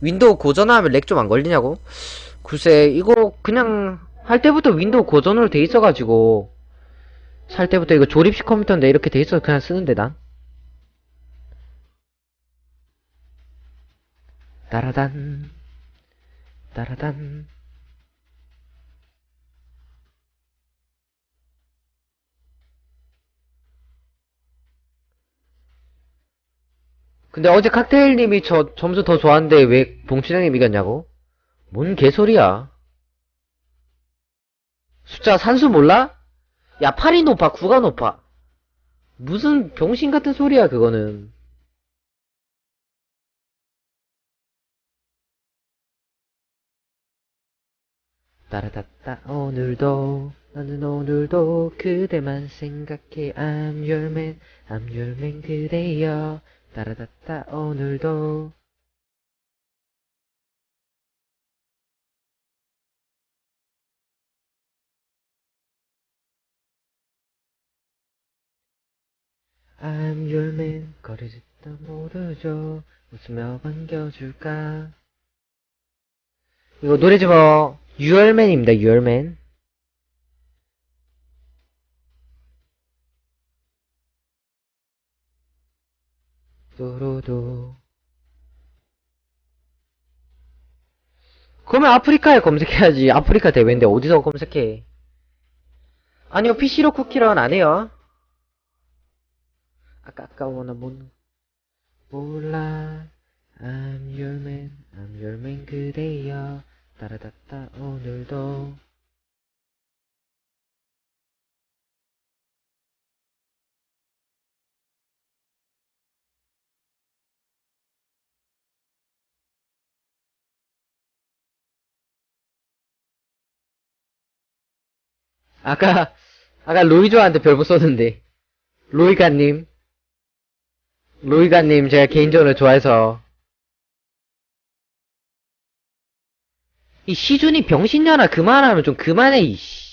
윈도우 고전하면 렉 좀 안 걸리냐고? 글쎄, 이거 그냥 할 때부터 윈도우 고전으로 돼 있어가지고 살 때부터 이거 조립식 컴퓨터인데 이렇게 돼 있어서 그냥 쓰는데 난. 따라단, 따라단. 근데 어제 칵테일님이 저 점수 더 좋았는데 왜 봉춘형님 이겼냐고? 뭔 개소리야? 숫자 산수 몰라? 야 8이 높아 9가 높아 무슨 병신 같은 소리야 그거는 따라다따 오늘도 나는 오늘도 그대만 생각해 I'm your man I'm your man 그대여 따라다따 오늘도. I'm your man. 거리짓도 모르죠. 웃으며 반겨줄까? 이거 노래 좀 유얼맨입니다 유얼맨 또로도. 그러면 아프리카에 검색해야지. 아프리카 대회인데 어디서 검색해? 아니요 PC로 쿠키런 안 해요. 아까 아까워나 못 몰라. I'm your man. I'm your man 그대여. 따라다따 오늘도 아까 아까 로이조한테 별부 썼는데. 로이가님. 로이가님 제가 개인적으로 좋아해서. 이 시준이 병신년아 그만하면 좀 그만해 이씨.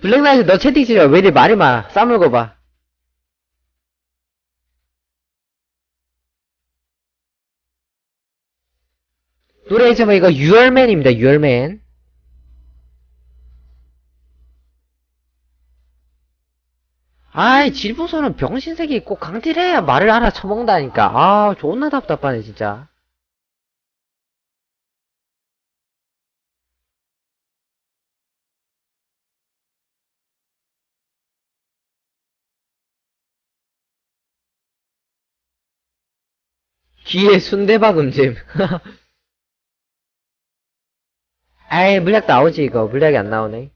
블랙나이트 너 채팅 치지 마왜 이리 말이 많아? 싸물고 봐 노래 있으면 이거 유얼맨입니다 유얼맨. 아이 질풍선은 병신색이 있고 강질해야 말을 알아 처먹는다니까. 아 존나 답답하네 진짜. 귀에 순대박 음짐 아이 물약 나오지 이거. 물약이 안 나오네.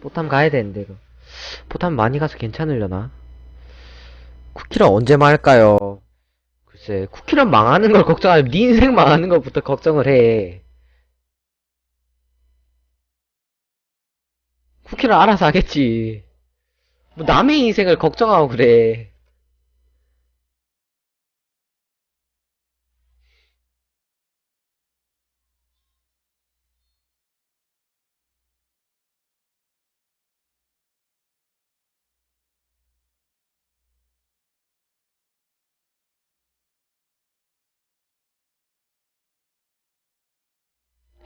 포탐 가야 되는데 이거. 포탐 많이 가서 괜찮으려나? 쿠키런 언제 말까요? 글쎄 쿠키런 망하는 걸 걱정하면 네 인생 망하는 것부터 걱정을 해 쿠키런 알아서 하겠지. 뭐 남의 인생을 걱정하고 그래.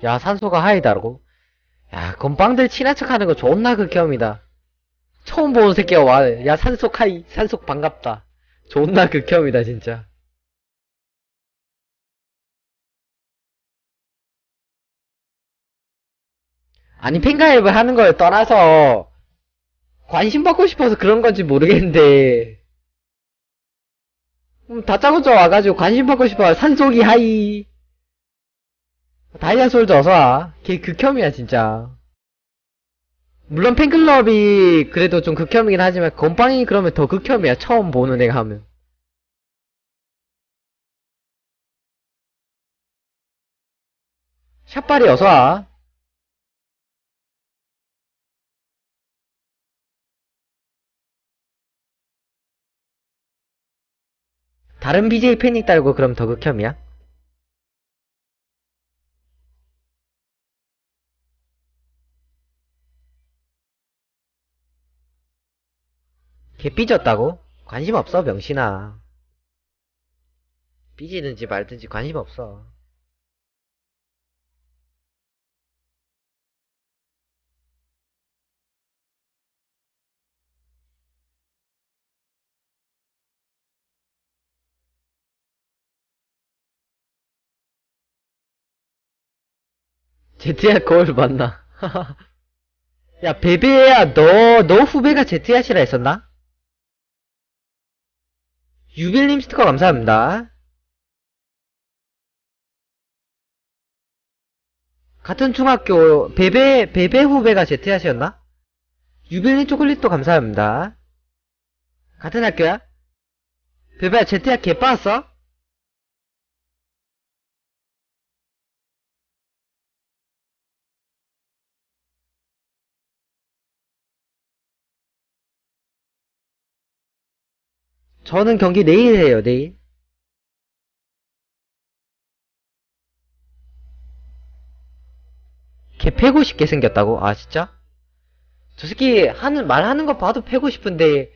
야 산소가 하이다라고 야 건빵들 친한 척 하는 거 존나 극혐이다. 처음 보는 새끼가 와 야 산속 하이 산속 반갑다. 존나 극혐이다 진짜. 아니 팬가입을 하는 걸 떠나서 관심 받고 싶어서 그런 건지 모르겠는데. 음, 다짜고짜 와가지고 관심 받고 싶어. 산속이 하이 다이아솔드 어서와 걔 극혐이야 진짜. 물론 팬클럽이 그래도 좀 극혐이긴 하지만 건빵이 그러면 더 극혐이야 처음 보는 애가 하면. 샷발이 어서와. 다른 BJ 팬이 딸고 그럼 더 극혐이야? 걔 삐졌다고? 관심 없어, 병신아. 삐지든지 말든지 관심 없어. 제트야 거울 맞나? 야, 베베야, 너, 너 후배가 제트야시라 했었나? 유빌님 스티커 감사합니다. 같은 중학교, 베베, 베베 후배가 제트야시였나? 유빌님 초콜릿도 감사합니다. 같은 학교야? 베베야, 제트야 개 빠았어? 저는 경기 내일 해요, 내일. 걔 패고 싶게 생겼다고? 아, 진짜? 저 새끼 하는, 말하는 거 봐도 패고 싶은데,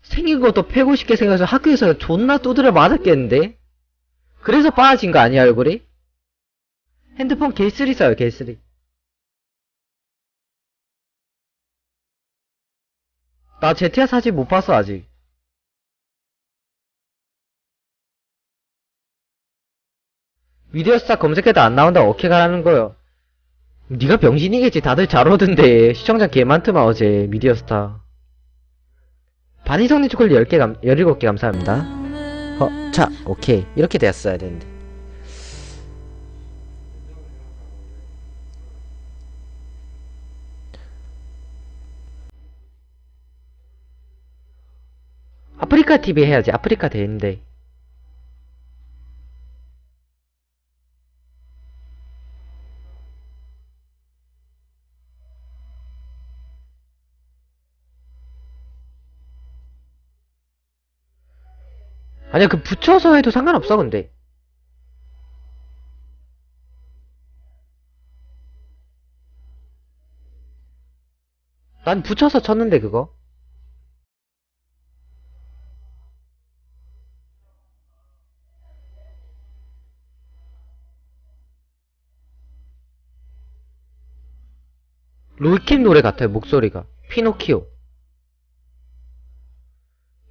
생긴 것도 패고 싶게 생겨서 학교에서 존나 두드려 맞았겠는데? 그래서 빠진 거 아니야, 얼굴이? 핸드폰 개쓰리 써요, 개쓰리. 나 제티아 사진 못 봤어, 아직. 미디어 스타 검색해도 안 나온다고 어떻게 가라는 거요? 네가 병신이겠지. 다들 잘 오던데. 시청자 개 많더만 어제 미디어 스타. 반이성님 초콜릿 10개 감, 17개 감사합니다. 어, 자, 오케이. 이렇게 되었어야 되는데. 아프리카 TV 해야지. 아프리카 되는데. 아니야, 그 붙여서 해도 상관없어, 근데. 난 붙여서 쳤는데, 그거. 로이킴 노래 같아요, 목소리가. 피노키오.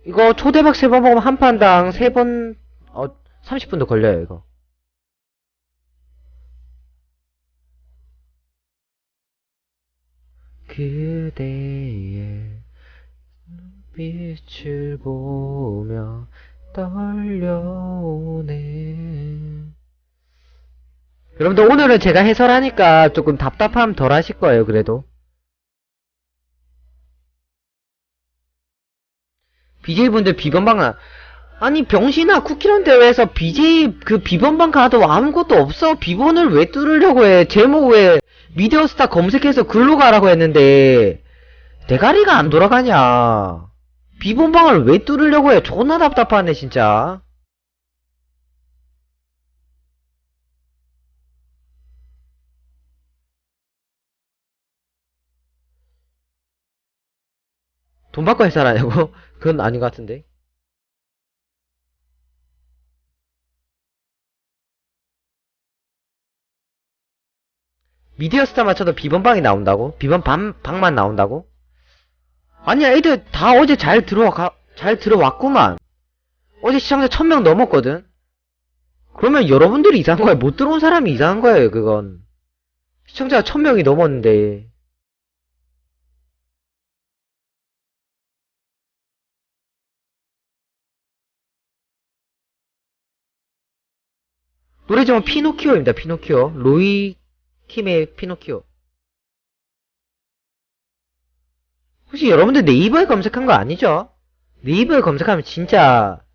이거 초대박 세 번 먹으면 한 판당 세 번, 어, 30분도 걸려요, 이거. 그대의 빛을 보며 떨려오네. 여러분들 오늘은 제가 해설하니까 조금 답답함 덜 하실 거예요, 그래도. BJ분들 비번방 아 아니 병신아 쿠키런 대회에서 BJ 그 비번방 가도 아무것도 없어. 비번을 왜 뚫으려고 해? 제목 왜 미디어스타 검색해서 글로 가라고 했는데. 대가리가 안 돌아가냐. 비번방을 왜 뚫으려고 해? 존나 답답하네 진짜 돈 받고 해설하냐고? 그건 아닌 것 같은데. 미디어 스타 맞춰도 비번방이 나온다고? 비번 방, 방만 나온다고? 아니야, 애들 다 어제 잘 들어와, 잘 들어왔구만. 어제 시청자 1000명 넘었거든? 그러면 여러분들이 이상한 거야. 못 들어온 사람이 이상한 거예요, 그건. 시청자가 1000명이 넘었는데. 노래 제목 피노키오입니다. 피노키오. 로이 팀의 피노키오. 혹시 여러분들 네이버에 검색한 거 아니죠? 네이버에 검색하면 진짜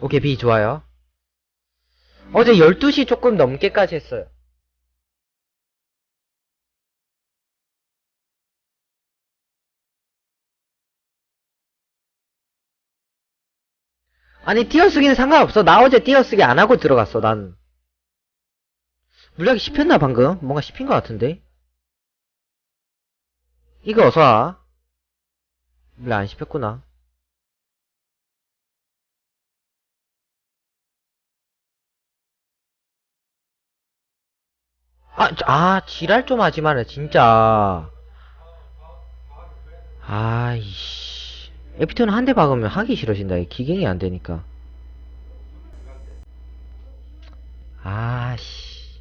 오케이 B 좋아요. 어제 12시 조금 넘게까지 했어요. 아니 띄어쓰기는 상관없어. 나 어제 띄어쓰기 안 하고 들어갔어 난. 물약이 씹혔나 방금? 뭔가 씹힌 것 같은데? 이거 어서 와. 물약 안 씹혔구나. 아, 저- 아 지랄 좀 하지 마라 진짜. 아이씨 에피톤 한 대 박으면 하기 싫어진다. 이 기갱이 안 되니까. 아씨.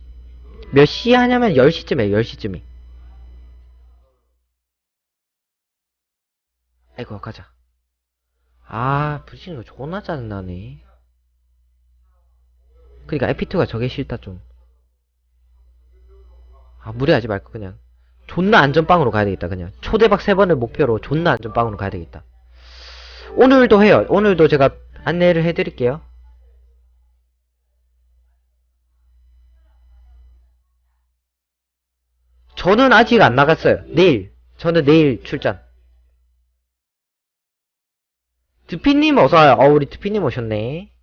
몇 시에 하냐면 10시쯤 에 10시쯤에 아이고 가자. 아 부딪히는 거 존나 짜증나네. 그니까 에피투가 저게 싫다 좀. 아, 무리하지 말고 그냥. 존나 안전빵으로 가야 되겠다 그냥. 초대박 세 번을 목표로 존나 안전빵으로 가야 되겠다 오늘도 해요. 오늘도 제가 안내를 해드릴게요. 저는 아직 안 나갔어요. 내일. 저는 내일 출전 드피님 어서와요. 어 우리 드피님 오셨네.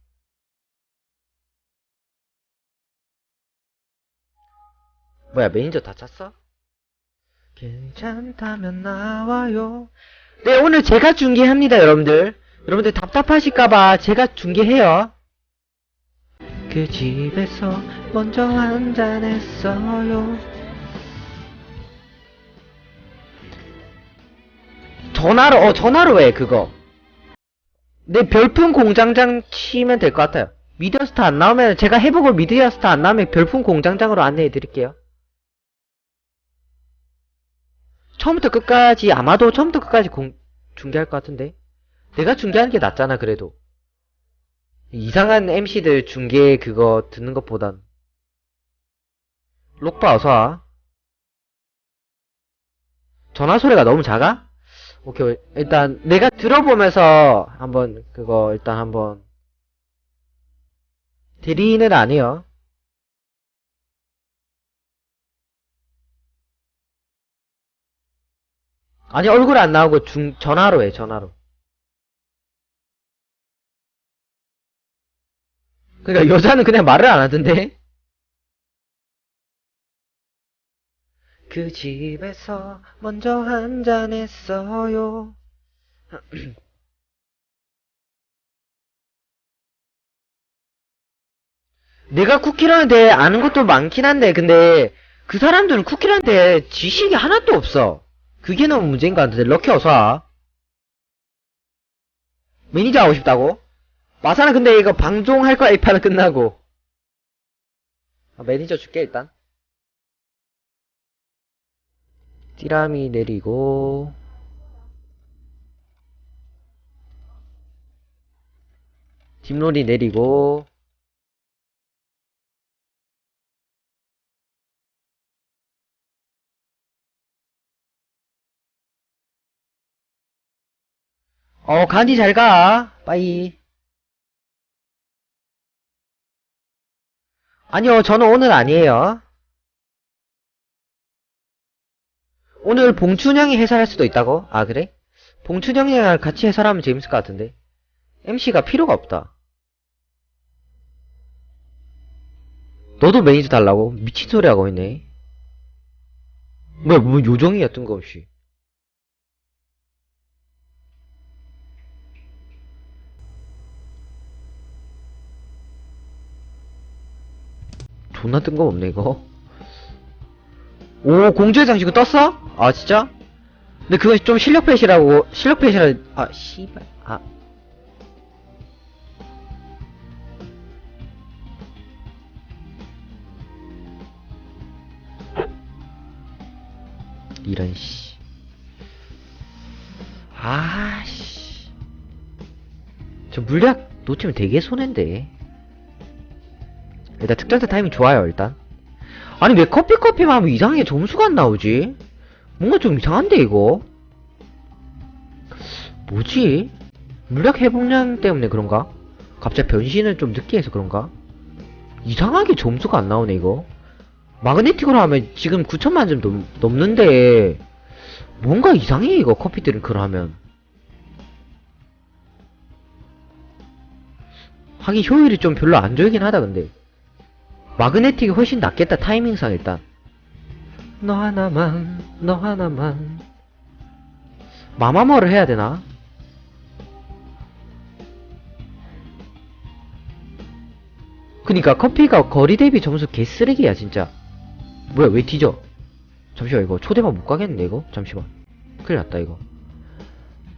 뭐야 매니저 다 찼어? 괜찮다면 나와요. 네, 오늘 제가 중계합니다, 여러분들. 여러분들 답답하실까봐 제가 중계해요. 그 집에서 먼저 한잔했어요. 전화로, 어, 전화로 해, 그거. 내 별풍 공장장 치면 될 것 같아요. 미디어스타 안 나오면, 제가 해보고 미디어스타 안 나오면 별풍 공장장으로 안내해 드릴게요. 처음부터 끝까지 아마도 처음부터 끝까지 공, 중계할 것 같은데? 내가 중계하는 게 낫잖아 그래도. 이상한 MC들 중계 그거 듣는 것보단. 록바 어서와. 전화 소리가 너무 작아? 오케이 일단 내가 들어보면서 한번 그거 일단 한번. 대리는 아니요 아니 얼굴 안 나오고 중 전화로 해 전화로. 그러니까 여자는 그냥 말을 안 하던데? 그 집에서 먼저 한 잔 했어요. 내가 쿠키라는 데 아는 것도 많긴 한데 근데 그 사람들은 쿠키라는 데 지식이 하나도 없어 그게 너무 문제인 것 같은데 럭키 어서와. 매니저 하고 싶다고? 마사는 근데 이거 방송할 거야 이 판은 끝나고. 아, 매니저 줄게 일단. 띠라미 내리고. 딥롤이 내리고 어 간지 잘가. 빠이. 아니요 저는 오늘 아니에요. 오늘 봉춘형이 해설할 수도 있다고? 아 그래? 봉춘형이랑 같이 해설하면 재밌을 것 같은데. MC가 필요가 없다. 너도 매니저 달라고? 미친 소리 하고 있네. 뭐야 뭐 요정이야 뜬금없이 존나 뜬금없네 이거. 오 공주의 장식은 떴어? 아 진짜? 근데 그건 좀 실력 펫이라고 실력 펫이라 아 씨발 아. 이런 씨. 아씨. 저 물약 놓치면 되게 손해인데 일단 특전사 타이밍 좋아요 일단 아니 왜 커피 커피만 하면 이상하게 점수가 안 나오지? 뭔가 좀 이상한데 이거? 뭐지? 물약 회복량 때문에 그런가? 갑자기 변신을 좀 늦게 해서 그런가? 이상하게 점수가 안 나오네 이거 마그네틱으로 하면 지금 9천만 점 넘, 넘는데 뭔가 이상해 이거 커피 드링크를 하면 하긴 효율이 좀 별로 안 좋긴 하다 근데 마그네틱이 훨씬 낫겠다 타이밍상 일단. 너 하나만 너 하나만. 마마머를 해야 되나? 그니까 커피가 거리 대비 점수 개쓰레기야 진짜. 뭐야 왜 뒤져? 잠시만 이거 초대박 못 가겠는데 이거? 잠시만. 큰일 났다 이거.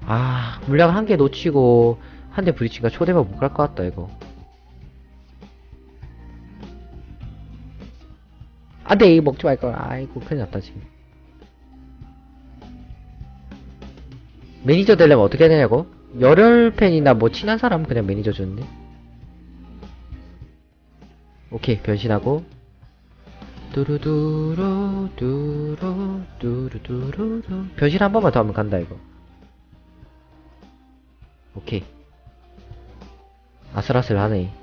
아 물량 한개 놓치고 한 대 부딪히니까 초대박 못갈 것 같다 이거 안돼 이거 먹지 말걸. 아이고 큰일 났다 지금. 매니저 되려면 어떻게 해야 되냐고? 열혈팬이나 뭐 친한 사람 그냥 매니저 주는데? 오케이 변신하고. 뚜루두루 두루 뚜루두루루 변신 한 번만 더 하면 간다 이거. 오케이. 아슬아슬하네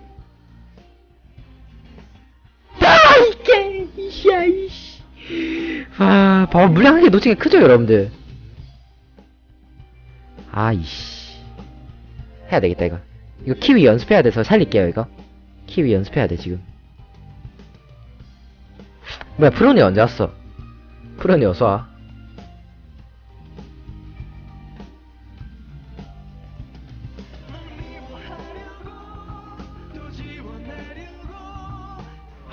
이씨 아 봐봐 물량 한개 놓친 게 크죠 여러분들? 아이씨. 해야 되겠다 이거. 이거 키위 연습해야 돼서 살릴게요 이거. 키위 연습해야 돼 지금. 뭐야 프로니 언제 왔어? 프로니 어서와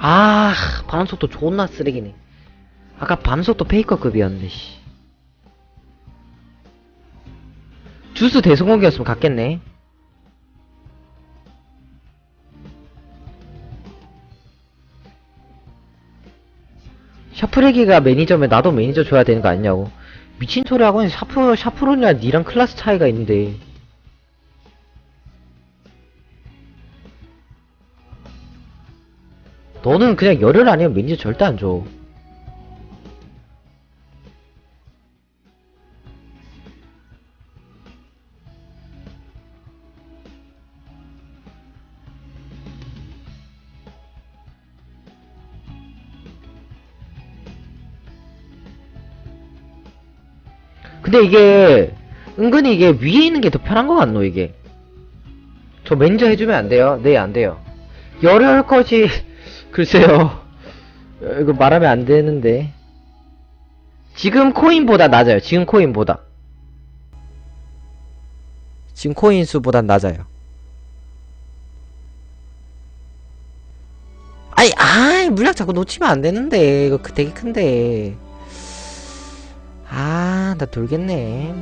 아 반응속도 존나 쓰레기네. 아까 반응속도 페이커급이었는데 씨. 주스 대성공이었으면 갔겠네. 샤프레기가 매니저면 나도 매니저 줘야 되는 거 아니냐고. 미친 소리 하고는 샤프, 샤프로냐 니랑 클래스 차이가 있는데 너는 그냥 열혈 아니면 매니저 절대 안 줘. 근데 이게 은근히 이게 위에 있는 게 더 편한 것 같노 이게 저 매니저 해주면 안 돼요? 네 안 돼요 열혈 컷이 글쎄요. 어, 이거 말하면 안 되는데. 지금 코인보다 낮아요. 지금 코인보다. 지금 코인 수보단 낮아요. 아이 아이 물약 자꾸 놓치면 안 되는데. 이거 그 되게 큰데. 아, 나 돌겠네.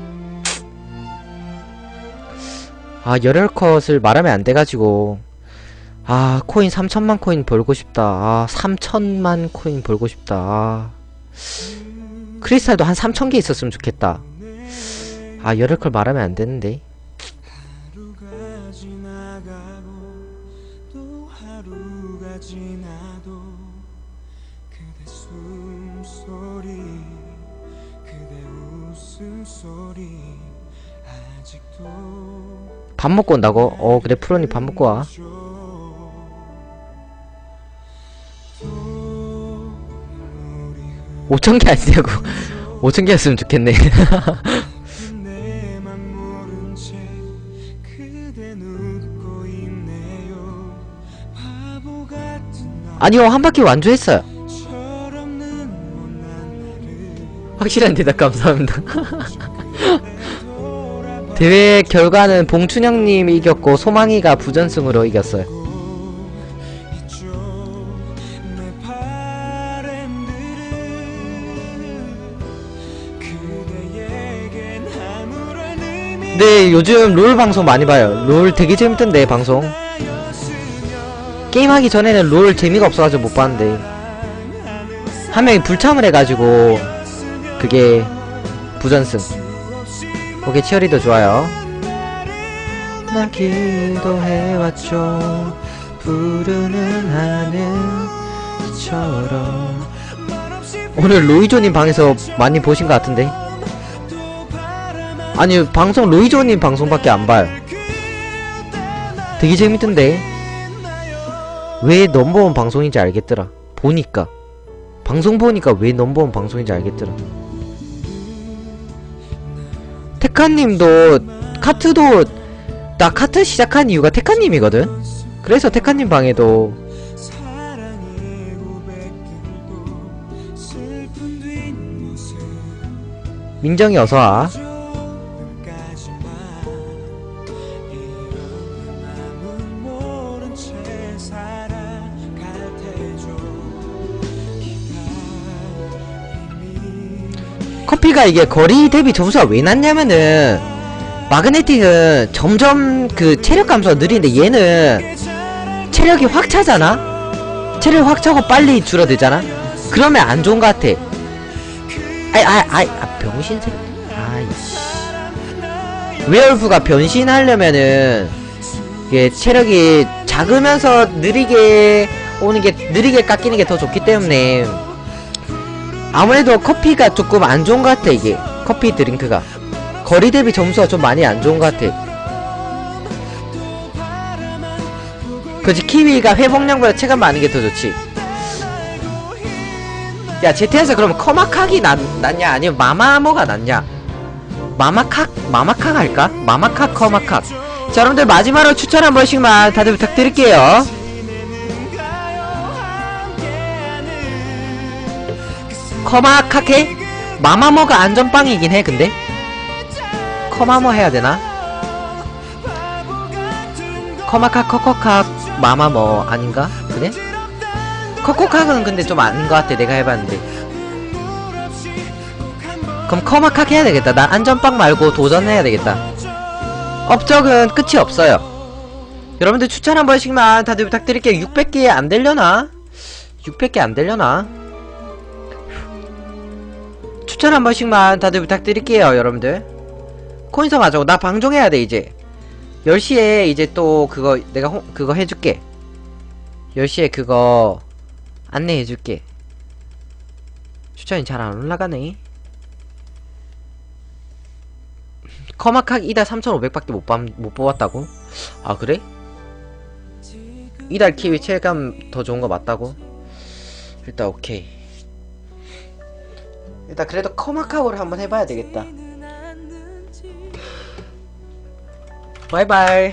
아, 열혈 컷을 말하면 안 돼가지고. 아, 코인 3천만 코인 벌고 싶다. 아, 3천만 코인 벌고 싶다. 아. 크리스탈도 한 3천 개 있었으면 좋겠다. 아, 열혈컷 말하면 안 되는데. 하루가 지나가고 또 하루가 지나도 그대 숨소리 그대 웃음소리 아직도 밥 먹고 온다고? 어, 그래, 프로니 밥 먹고 와. 5천 개 아니냐고. 5천 개였으면 좋겠네. 아니요, 한 바퀴 완주했어요. 확실한 대답 감사합니다. 대회 결과는 봉춘영님이 이겼고 소망이가 부전승으로 이겼어요. 네, 요즘 롤 방송 많이 봐요. 롤 되게 재밌던데, 방송. 게임하기 전에는 롤 재미가 없어가지고 못 봤는데. 한 명이 불참을 해가지고, 그게 부전승. 오케이, 치어리더 좋아요. 나 기도해왔죠. 부르는 하늘처럼. 오늘 로이조님 방에서 많이 보신 것 같은데? 아니, 방송 로이조님 방송밖에 안 봐요. 되게 재밌던데? 왜 넘버원 방송인지 알겠더라. 보니까. 방송 보니까 왜 넘버원 방송인지 알겠더라. 테카님도, 카트도, 나 카트 시작한 이유가 테카님이거든? 그래서 테카님 방에도 민정이 어서와 커피가 이게 거리 대비 점수가 왜 낮냐면은 마그네틱은 점점 그 체력 감소가 느린데 얘는 체력이 확 차잖아? 체력 확 차고 빨리 줄어들잖아? 그러면 안 좋은 것 같아. 아이, 아이, 아이, 아, 병신새. 아이씨. 웨얼프가 변신하려면은, 이게 체력이 작으면서 느리게 오는 게, 느리게 깎이는 게 더 좋기 때문에, 아무래도 커피가 조금 안 좋은 것 같아, 이게. 커피 드링크가. 거리 대비 점수가 좀 많이 안 좋은 것 같아. 그렇지 키위가 회복량보다 체감 많은 게 더 좋지 야 제트에서 그러면 커마카기 낫, 낫냐 아니면 마마모가 낫냐 마마칵? 마마칵 할까? 마마칵 커마칵 자 여러분들 마지막으로 추천 한 번씩만 다들 부탁드릴게요 커마카케? 마마모가 안전빵이긴 해 근데 커마모 해야 되나? 커마카 커커카 마마모 아닌가? 그래? 커커카는 근데 좀 아닌 것 같아 내가 해봤는데 그럼 커마카 해야 되겠다 나 안전빵 말고 도전해야 되겠다 업적은 끝이 없어요 여러분들 추천 한 번씩만 다들 부탁드릴게요 600개 안 되려나? 600개 안 되려나? 추천 한 번씩만 다들 부탁드릴게요 여러분들 코인성 하자고 나 방종해야 돼 이제 10시에 이제 또 그거 내가 홍, 그거 해줄게 10시에 그거 안내해줄게 추천이 잘 안 올라가네 커마칵 이달 3500밖에 못, 밤, 못 뽑았다고? 아 그래? 이달 키위 체감 더 좋은 거 맞다고? 일단 오케이 일단 그래도 커마카우를 한번 해봐야 되겠다. 바이바이